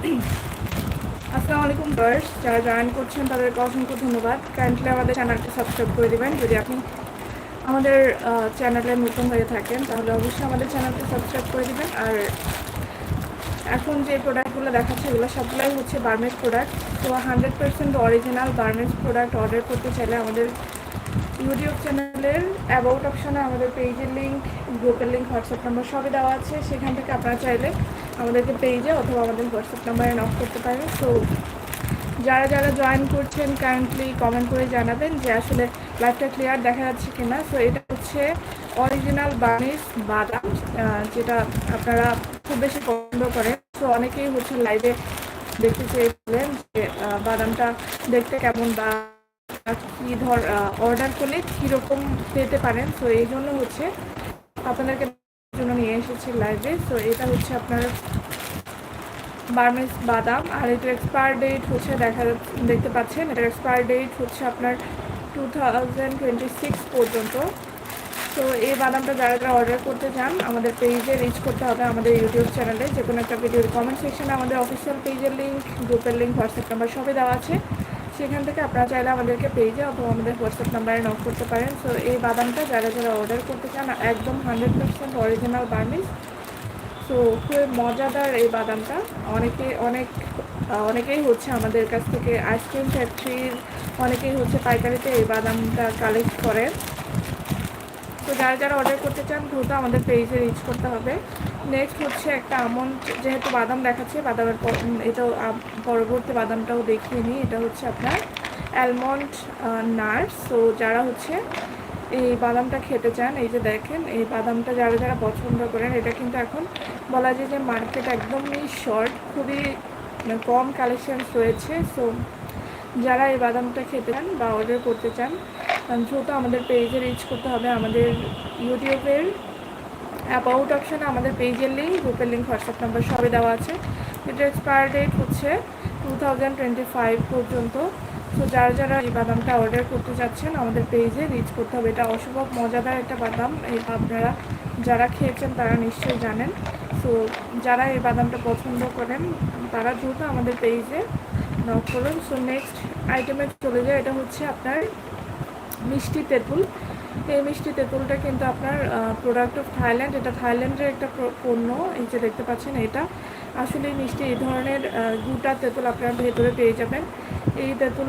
আসসালামু আলাইকুম গার্স যারা জয়েন করছেন তাদেরকে অসংখ্য ধন্যবাদ। কাইন্ডলি আমাদের চ্যানেলটা সাবস্ক্রাইব করে দেবেন। যদি আপনি আমাদের চ্যানেলে নতুন হয়ে থাকেন, তাহলে অবশ্যই আমাদের চ্যানেলটা সাবস্ক্রাইব করে দেবেন। আর এখন যে প্রোডাক্টগুলো দেখাচ্ছে, এগুলো সবগুলোই হচ্ছে বার্মেজ প্রোডাক্ট তো hundred percent original Burmese product order করতে চাইলে আমাদের ইউটিউব চ্যানেলের অ্যাবাউট অপশনে আমাদের পেজের লিঙ্ক গ্রুপের লিঙ্ক হোয়াটসঅ্যাপ নাম্বার সবই দেওয়া আছে। সেখান থেকে আপনারা চাইলে আমাদেরকে পেজে অথবা আমাদের হোয়াটসঅ্যাপ নাম্বারে নক করতে পারেন। সো যারা যারা জয়েন করছেন কারেন্টলি কমেন্ট করে জানাবেন যে আসলে লাইফটা ক্লিয়ার দেখা যাচ্ছে কিনা। সো এটা হচ্ছে অরিজিনাল বার্মিস বাদাম যেটা আপনারা খুব বেশি পছন্দ করেন। তো অনেকেই হচ্ছে লাইভে দেখতে চেয়েছিলেন যে বাদামটা দেখতে কেমন বা কি ধর অর্ডার করলে কীরকম পেতে পারেন। সো এই জন্য হচ্ছে আপনাদেরকে জন্য নিয়ে এসেছি লাইভে তো এটা হচ্ছে আপনার বার্মেস বাদাম। আর এটার এক্সপায়ার ডেট হচ্ছে দেখা দেখতে পাচ্ছেন, এটার এক্সপায়ার ডেট হচ্ছে আপনার টু পর্যন্ত। তো এই বাদামটা যারা যারা অর্ডার করতে চান, আমাদের পেজে রিচ করতে হবে আমাদের ইউটিউব চ্যানেলে যে কোনো একটা ভিডিওর কমেন্ট সেকশানে আমাদের অফিসিয়াল পেজের লিঙ্ক গ্রুপের লিঙ্ক হোয়াটসঅ্যাপ নাম্বার সবই দেওয়া আছে। সেখান থেকে। আপনারা চাইলে আমাদেরকে পেজে অথবা আমাদের হোয়াটসঅ্যাপ নাম্বারে নক করতে পারেন। সো এই বাদামটা যারা যারা অর্ডার করতে চান, একদম হান্ড্রেড পার্সেন্ট অরিজিনাল বার্মিস তো খুবই মজাদার এই বাদামটা। অনেকে, অনেক, অনেকেই হচ্ছে আমাদের কাছ থেকে আইসক্রিম ফ্যাক্টরির অনেকেই হচ্ছে পাইকারিতে এই বাদামটা কালেক্ট করে তো যারা যারা অর্ডার করতে চান, দ্রুত আমাদের পেজে রিচ করতে হবে। নেক্সট হচ্ছে একটা আমন্ড, যেহেতু বাদাম দেখাচ্ছে, বাদামের এটাও পরবর্তী বাদামটাও দেখিয়ে নিই। এটা হচ্ছে আপনার অ্যালমন্ড নাটস তো যারা হচ্ছে এই বাদামটা খেতে চান, এই যে দেখেন, এই বাদামটা যারা যারা পছন্দ করেন, এটা কিন্তু এখন বলা যায় যে মার্কেট একদমই শর্ট খুবই মানে কম কালেকশনস রয়েছে। সো যারা এই বাদামটা খেতে চান বা অর্ডার করতে চান দ্রুত আমাদের পেজে রিচ করতে হবে আমাদের ইউটিউবের অ্যাবাউট অপশানে আমাদের পেজের লিঙ্ক গ্রুপের লিঙ্ক হোয়াটসঅ্যাপ নাম্বার সবই দেওয়া আছে। এটা এক্সপায়ার ডেট হচ্ছে টু থাউজেন্ড টোয়েন্টি ফাইভ পর্যন্ত। তো যারা যারা এই বাদামটা অর্ডার করতে চাচ্ছেন আমাদের পেজে রিচ করতে হবে। এটা অসম্ভব মজাদার একটা বাদাম। এই আপনারা যারা খেয়েছেন, তারা নিশ্চয়ই জানেন। সো যারা এই বাদামটা পছন্দ করেন, তারা দ্রুত আমাদের পেজে নক করুন। সো নেক্সট আইটেমে চলে যায় এটা হচ্ছে আপনার মিষ্টি তেঁতুল। এই মিষ্টি তেঁতুলটা কিন্তু আপনার প্রোডাক্ট অফ থাইল্যান্ড এটা থাইল্যান্ডের একটা পণ্য, এই যে দেখতে পাচ্ছেন এটা। আসলে মিষ্টি এই ধরনের দুটা তেঁতুল আপনারা ভেতরে পেয়ে যাবেন। এই তেঁতুল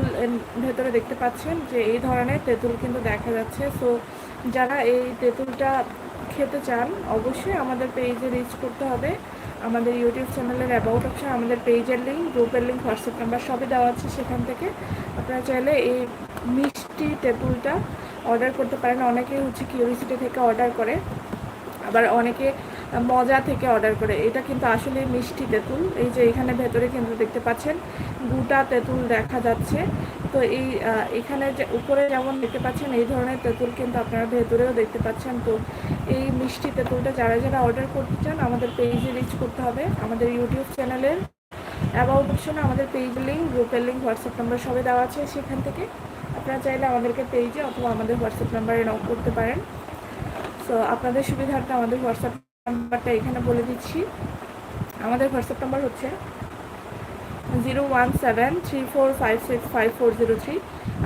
ভেতরে দেখতে পাচ্ছেন যে এই ধরনের তেঁতুল কিন্তু দেখা যাচ্ছে। সো যারা এই তেঁতুলটা খেতে চান, অবশ্যই আমাদের পেজে রিচ করতে হবে। আমাদের ইউটিউব চ্যানেলের অ্যাবাউট অপশন আমাদের পেজের লিঙ্ক গ্রুপের লিঙ্ক হোয়াটসঅ্যাপ নাম্বার সবই দেওয়া আছে সেখান থেকে। আপনারা চাইলে এই মিষ্টি তেঁতুলটা অর্ডার করতে পারেন অনেকেই হচ্ছে কিউরিসিটি থেকে অর্ডার করে, আবার অনেকে মজা থেকে অর্ডার করে। এটা কিন্তু আসলে মিষ্টি তেঁতুল। এই যে এখানে ভেতরে কিন্তু দেখতে পাচ্ছেন গোটা তেঁতুল দেখা যাচ্ছে। তো এই এখানে যে উপরে যেমন দেখতে পাচ্ছেন, এই ধরনের তেঁতুল কিন্তু আপনারা ভেতরেও দেখতে পাচ্ছেন। তো এই মিষ্টি তেঁতুলটা যারা যারা অর্ডার করতে চান, আমাদের পেজে রিচ করতে হবে। আমাদের ইউটিউব চ্যানেলের অ্যাবাউট অপশনে আমাদের পেজ লিঙ্ক গ্রুপের লিঙ্ক হোয়াটসঅ্যাপ নাম্বার সবই দেওয়া আছে সেখান থেকে। আপনারা চাইলে আমাদেরকে পেজে অথবা আমাদের হোয়াটসঅ্যাপ নাম্বারে নক করতে পারেন। সো আপনাদের সুবিধার্থে আমাদের হোয়াটসঅ্যাপ নাম্বারটা এখানে বলে দিচ্ছি। আমাদের হোয়াটসঅ্যাপ নাম্বার হচ্ছে zero one seven three four five six five four zero three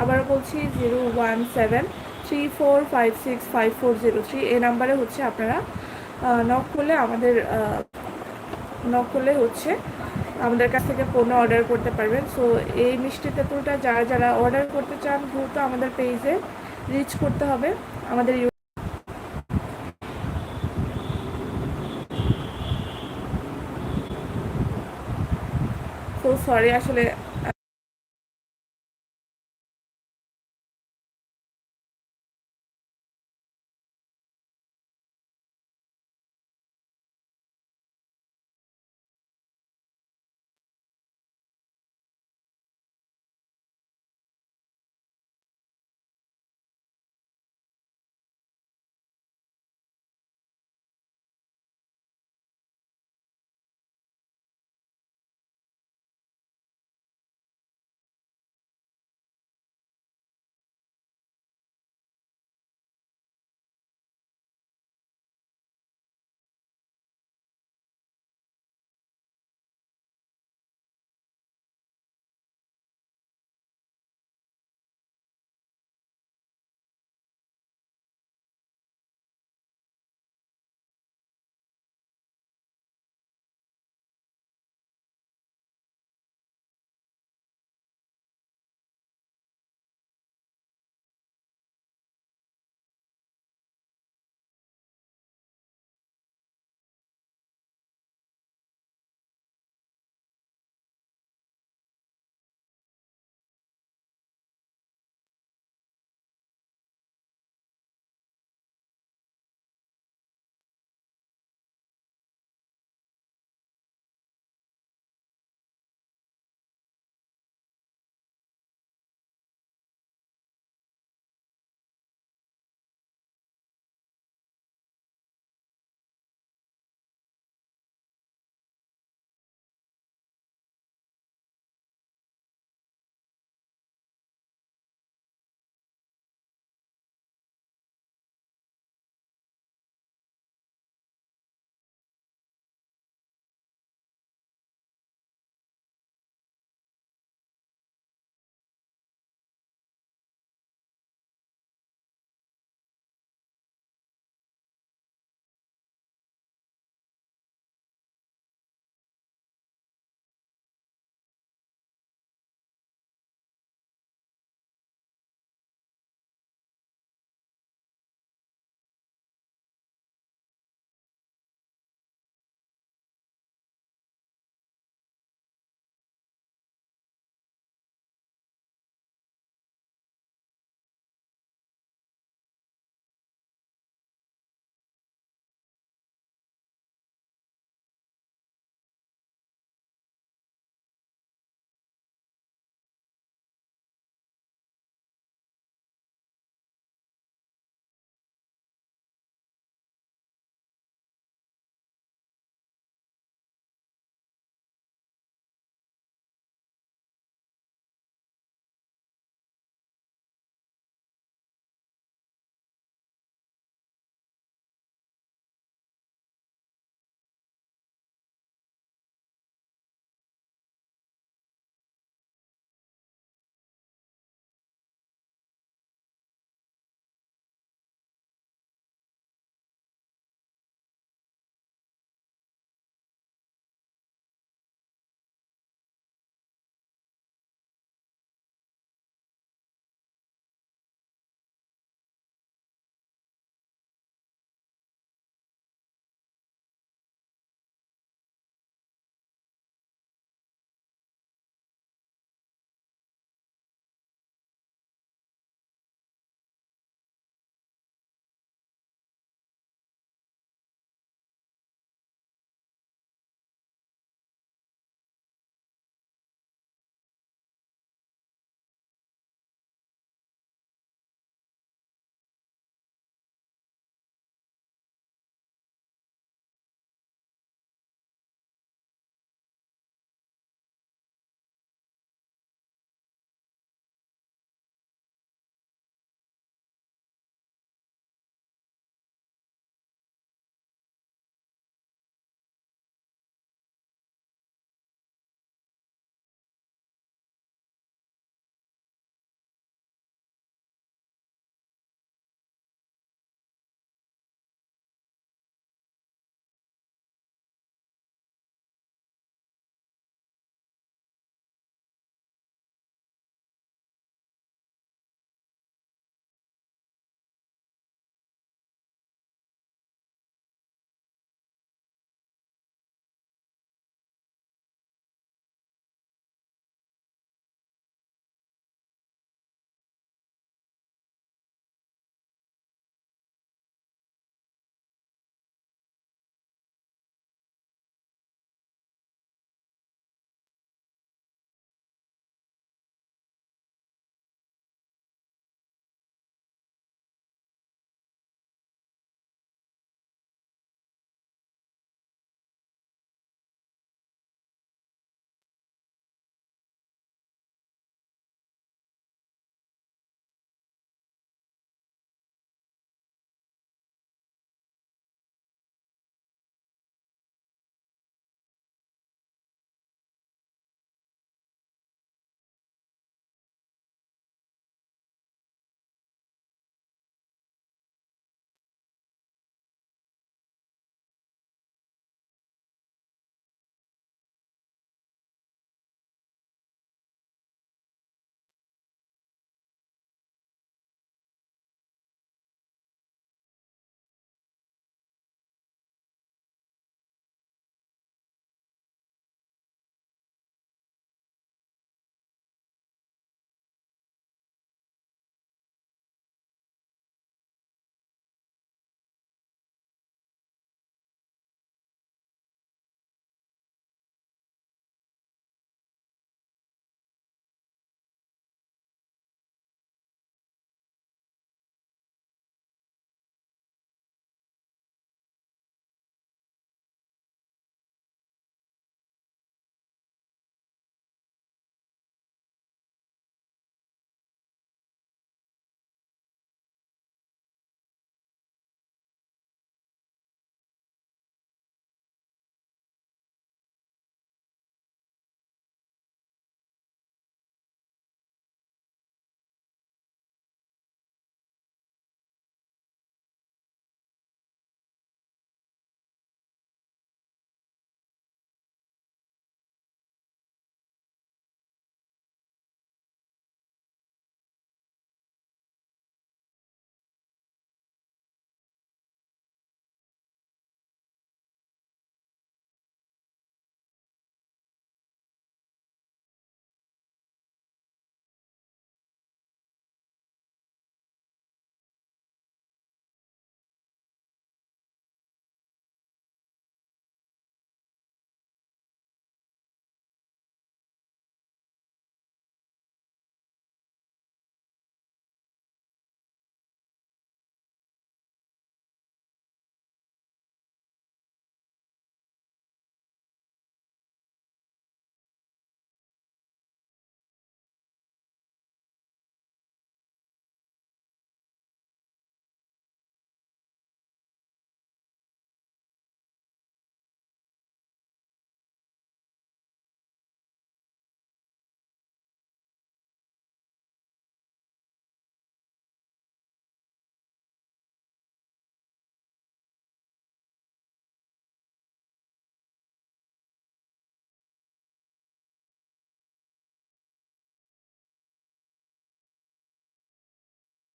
আবারও বলছি zero one seven three four five six five four zero three এই নাম্বারে হচ্ছে আপনারা নক করলে আমাদের নক করলে হচ্ছে আমাদের কাছ থেকে পণ্য অর্ডার করতে পারবেন। সো এই মিষ্টি তেঁতুলটা যারা যারা অর্ডার করতে চান, দ্রুত আমাদের পেজে রিচ করতে হবে। আমাদের সরি আসলে